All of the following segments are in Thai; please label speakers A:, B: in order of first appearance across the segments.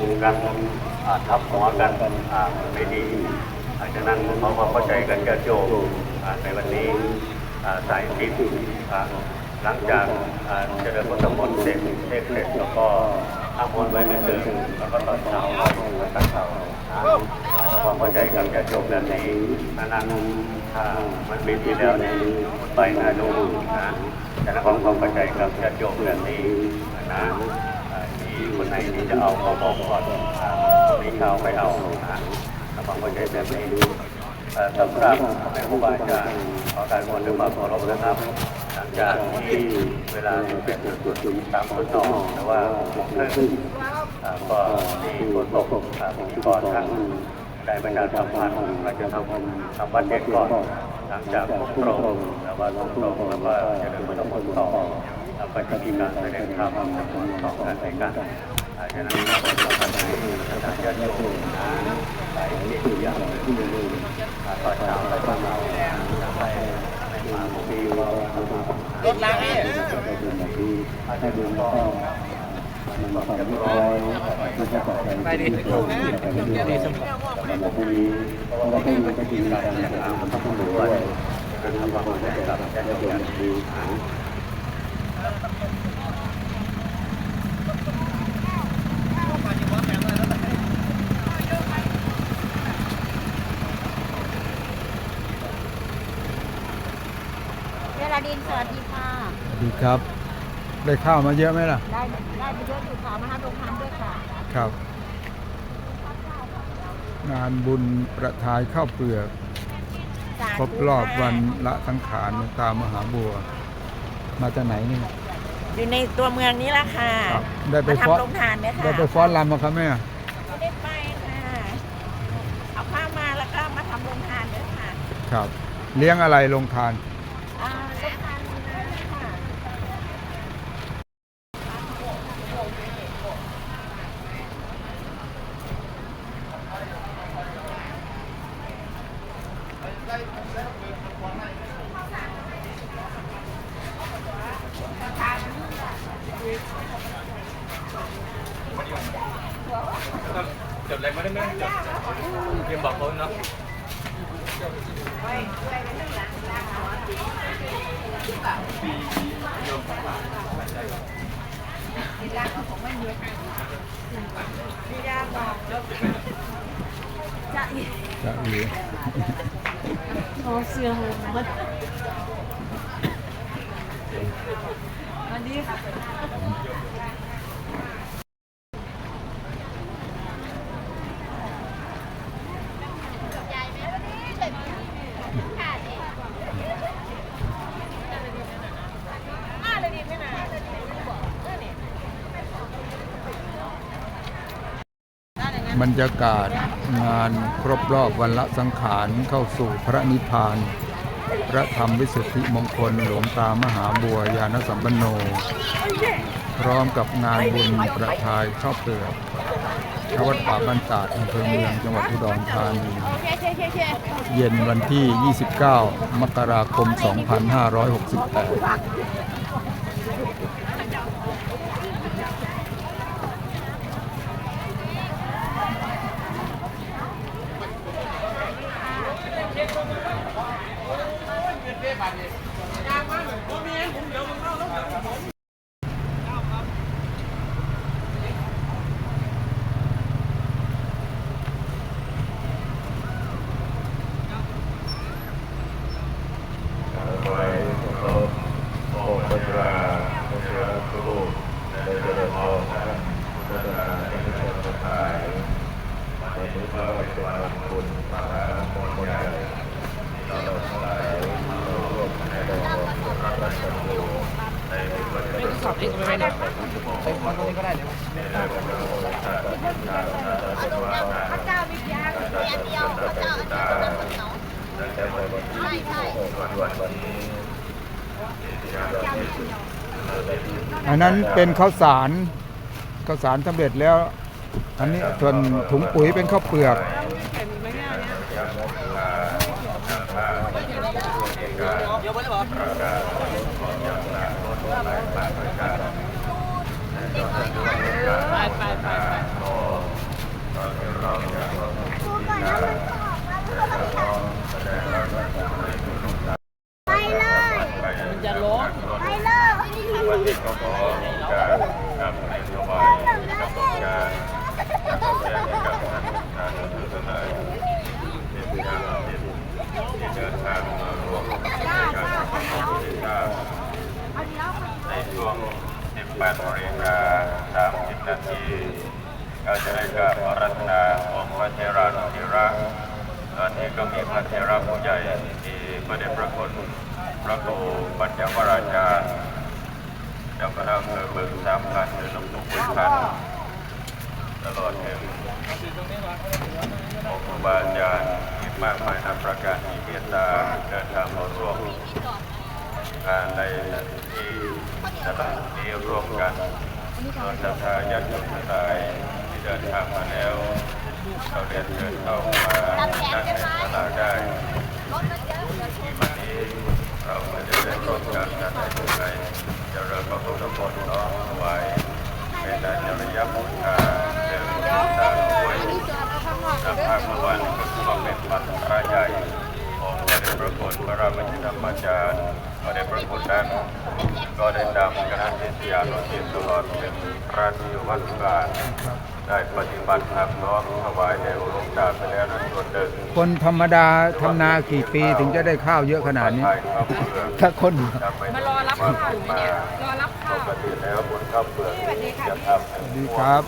A: ดึงกันทับหัวกันไม่ดีฉะนั้นเขาก็เข้าใจกันจะโยมในวันนี้สายทิพย์หลังจากเจริญพุทธมนต์เสร็จเทศเสร็จแล้วก็ทำมนต์ไว้ไม่เกินแล้วก็ตอนเช้าก็ตัดเช้าอ่าความเข้าใจกันจะโยมแบบนี้นั้นๆถ้ามันมีที่แล้วเนี่ยไปนะดูนะแต่ละความเข้าใจกับจะโยมแบบนี้นะ คนไหนที่จะเอาเอาบอกก่อนอ่ามีข่าวไปเอานะถ้าความเข้าใจแบบนี้สำหรับพ่อแม่ครูบาอาจารย์ขอการมนต์ด้วยความเคารพนะครับหลังจากที่เวลาเป็นตรวจตามคนนอกแต่ว่าเรื่องอ่าก็มีฝนตกอ่ามีก่อนท่านได้ประชาสัมพันธ์เราจะทำทำวัดเย็นก่อนหลังจากพบตรงแล้วว่าพบตรงแล้วว่าจะเดินไปต้องคนต่อ ก็จะมีการแสดงธรรมจำนวนสองการในกันอาฉะนั้นเราต้องทำให้ประชาชนโยมนะหลายที่อย่างที่มีตอนเช้าไปบ้านเราไปในมาปีเรา
B: รถล้างให้
A: อาจจะดูก็มันก็จะร้อยมันจะต่อไป
B: ไปดิดีสมอง
A: แล้วพรุ่งนี้เพราะว่าพรุ่งนี้จะกินการอย่างอ่ามันต้องดูด้วยการทำความเข้าใจกับญาติโยมดี
C: เวลาดินสวัสดีค่ะ
D: สวัสดีครับ ได้ข้าวมาเยอะไหมล่ะ
C: ได้ได้ไปเยอะอยู่ค่ะมาให้โรงทานด้วยค่ะ
D: ครับ งานบุญประทายข้าวเปลือกครบรอบวันละสังขารหลวงตามหาบัว มาจากไหนนี่
E: อยู่ในตัวเมืองนี้ละค่ะ
D: ครับได้ไป
E: มา
D: ฟ้อน
E: ทำโรงทานเนี่ยค่ะ
D: ได้ไปฟ้อนรำมาครับแม่
E: ไม่ได้ไปค่ะเอาข้าวมาแล้วก็มาทำโรงทานด้วยค่ะ
D: ครับ เลี้ยงอะไรลงทาน
E: อ่าโรงทานนี้ค่ะ
B: จดอะไรมาได้ไหมจดเตรียมบอกเขาเนาะ
E: พี่ยาบอก
C: จะอี
D: จะอี
C: โอเสือหงมัน วันนี้ค่ะ
D: บรรยากาศงานครบรอบวันละสังขารเข้าสู่พระนิพพาน พระธรรมวิสุทธิมงคลหลวงตามหาบัวยานสัมปันโน พร้อมกับงานบุญประทายข้าวเปลือกณวัดป่าบ้านตาดอำเภอเมืองจังหวัดอุดรธานีเย็นวันที่ 29 มกราคม 2568
F: project. นี้ก็ไม่ได้หรอกไปตรงนี้ก็ได้เดี๋ยวเอาตรงนี้ข้า
C: เจ้าวิทยาเรียนเดียวข้าเจ้าอันนี้ก็เป็นเหนา
F: ใช่
C: ใช่
F: วันวันนี้ที่งานเราที่สุดเราได้ยิน
D: อันนั้นเป็นข้าวสารข้าวสารสำเร็จแล้ว อันนี้ส่วนถุงปุ๋ยเป็นข้าวเปลือก
B: เดี๋ยวไปเลยบอก
G: 8นาฬิกา30นาทีก็จะได้กับรัตนาองค์พระเทรานุเทระตอนนี้ก็มีพระเทราผู้ใหญ่ที่ประเด็นพระคุณพระครูปัญญวราจารย์เจ้าคณะอำเภอเมืองสามพันหรือหลวงปู่บุกพันตลอดถึงองค์บาอาจารย์มากมายนับประการมีเมตตาเดินทางมาร่วม งานในที่สถานนี้ร่วมกันส่วนศรัทธาญาติโยมทั้งหลายที่เดินทางมาแล้วเราเรียนเชิญเข้ามานั่งในศาลาได้ที่วันนี้เราก็จะได้ร่วมกันกันในทุกในเจริญพระพุทธมนต์น้อมถวายเป็นอาจริยบูชาเดินบูชาด้วยนำภาพวันก็เป็นปัตตาใหญ่ของพระเดชพระคุณพระราชบิดาจารย์ พระเดชพระคุณนั้นก็ได้นำคณะศิษยานุศิษย์ตลอดถึงพระที่วัดการได้ปฏิบัติธรรมน้อมถวายแด่องค์หลวงตาไปแล้วนั้นส่วนหนึ่ง
D: คนธรรมดาทำนากี่ปีถึงจะได้ข้าวเยอะขนาดนี้
G: ไทยข้าวเปลือก
D: ถ้าคนเดียว
G: จะไม่มารอรับข้าวอยู่ไหมเนี่ยรอรับข้าวปกติแล้วบนข้าวเปลือกจะทำ
D: สวัสดีครับ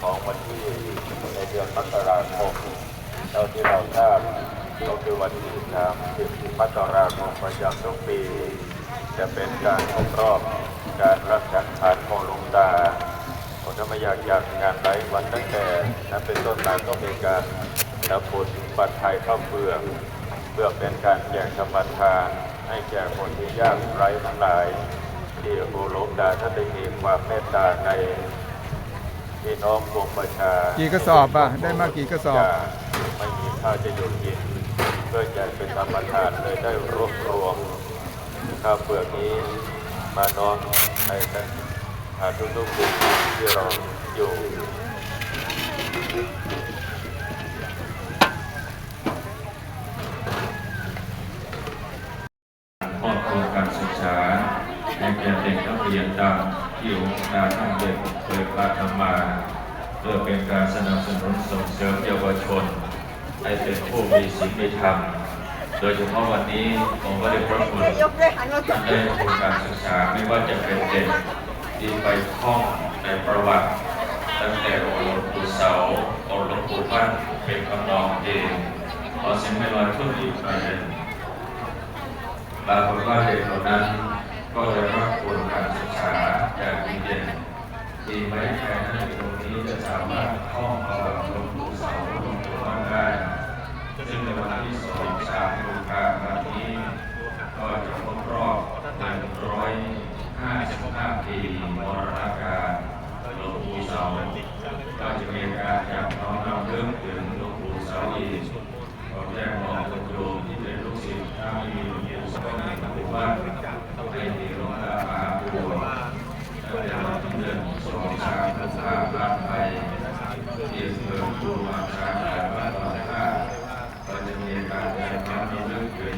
G: ของวันที่ในเดือนมกราคมเท่าที่เราทราบ ก็คือวันที่สามสิบมกราคมประจำทุกปี จะเป็นการครบรอบการรับสังขารของหลวงตาผมจะไม่อยากอยากงานไรวันตั้งแต่นั้นเป็นต้นมาก็มีการนำบุญปัจไทยเข้าเปลือกเพื่อเป็นการแจกธรรมทานให้แก่คนที่ยากไร้ทั้งหลาย ที่โอหลวงตาท่านได้มีความเมตตาในพี่น้องปวงประชา
D: กี่กระสอบอะ ได้มากี่กระสอบ
G: ไม่มีข้าวจะหยุดกิน เพื่อจะเป็นธรรมทานเลยได้รวบรวมข้าวเปลือกนี้มาน้อมให้กันทุกๆกลุ่มที่เราอยู่
F: ครอบครัวการศึกษาให้แก่เด็กนักเรียนตามที่องค์การท่านเด็กเคยพาทำมา เพื่อเป็นการสนับสนุนส่งเสริมเยาวชน ให้เป็นผู้มีศีลมีธรรม โดยเฉพาะวันนี้องค์พระเดชพระคุณท่ได้โครงการศึกษาไม่ว่าจะเป็นเด็กที่ไปท่องในประวัติ ตั้งแต่องค์หลวงปู่เสาองค์หลวงปู่ปั้นเป็นคำนองเองขอเสียงไม่ลอยขึ้นอีกหน่อยหนึ่งปรากฏว่าเด็กเหล่านั้นก็ได้รับผลการศึกษาจากดีเด่นที่ไม่แค่นั้นตรงนี้จะสามารถท่องประวัติหลวงปู่เสาหลวงปู่มั่นได้ ซึ่งในวันที่สองสามกุมภาพันธ์นี้ก็จะครบรอบหนึ่งร้อยห้าสิบห้าปีมรณการหลวงปู่เสาก็จะมีการจับน้อมนำเรื่องถึงหลวงปู่เสาอีกขอแจ้งบอกคนโยมที่เป็นลูกศิษย์ถ้ามีหลวงปู่ก็มีหลวงปู่ว่าให้มีหลวงตามาบวชตั้งแต่วันที่หนึ่งสองสามกุมภาพันธ์ไปที่อำเภอภูมาช้างแต่ว่าตอนห้าก็จะมีการแสดงความระลึกถึง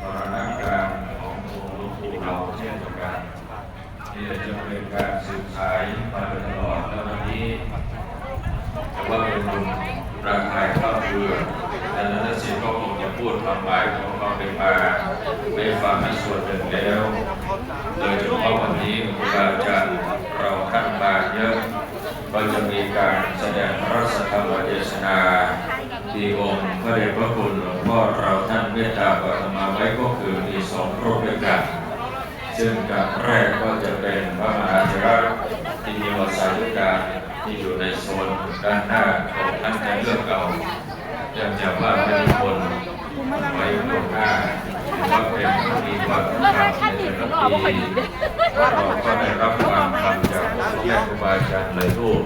F: มรณการขององค์หลวงปู่เราเช่นเดียวกันนี่จะเป็นการสืบสายมาโดยตลอดแล้ววันนี้ แต่ว่าเป็นบุญราคาข้าวเปลือกดังนั้นสิก็คงจะพูดความหมายของความเป็นมาได้ฟังในส่วนหนึ่งแล้ว โดยเฉพาะวันนี้ครูบาอาจารย์เราท่านมาเยอะก็จะมีการแสดงพระสัทธรรมเทศนาที่องค์พระเดชพระคุณหลวงพ่อเราท่านเมตตาปฐมาไว้ก็คือมีสองรูปด้วยกันซึ่งการแรกก็จะเป็นพระมหาเถระที่มีวาสาธิการ ที่อยู่ในโซนด้านหน้าของท่านในเรื่องเก่ายังจะว่าไม่มีคนไว้ตรงหน้าถือว่าเป็นผู้มีความสำคัญในแต่ละปีเราก็ได้รับความคำจากพ่อแม่ครูบาอาจารย์หลายรูป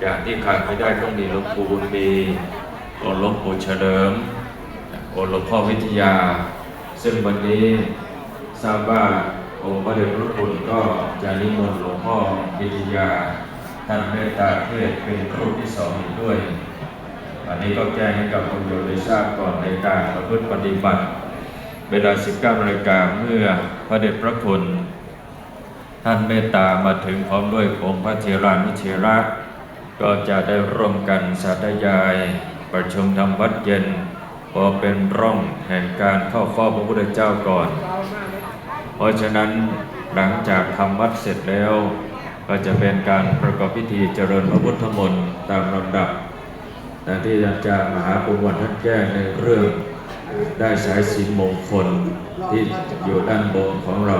F: อย่างที่ขาดไม่ได้ต้องมีหลวงปู่บุญมีองค์หลวงปู่เฉลิมองค์หลวงพ่อวิทยา ซึ่งวันนี้ทราบว่าองค์พระเดชพระคุณก็จะนิมนต์หลวงพ่อวิทยา ท่านเมตตาเทศเป็นครูที่สองด้วย อันนี้ก็แจ้งให้กับคุณโยมได้ทราบก่อนในการประพฤติปฏิบัติ เวลา 19นาฬิกาเมื่อพระเดชพระคุณ ท่านเมตตามาถึงพร้อมด้วยองค์พระเทรานุเทระ ก็จะได้ร่วมกันสาธยาย ประชุมทำวัดเย็นพอเป็นร่องแห่งการเข้าเฝ้าพระพุทธเจ้าก่อน เพราะฉะนั้นหลังจากทำวัดเสร็จแล้ว ก็จะเป็นการประกอบพิธีเจริญพระพุทธมนต์ตามลำดับแต่ที่อาจารย์มหาปุญวันท่านแก้ในเรื่องได้สายสินมงคลที่อยู่ด้านบนของเรา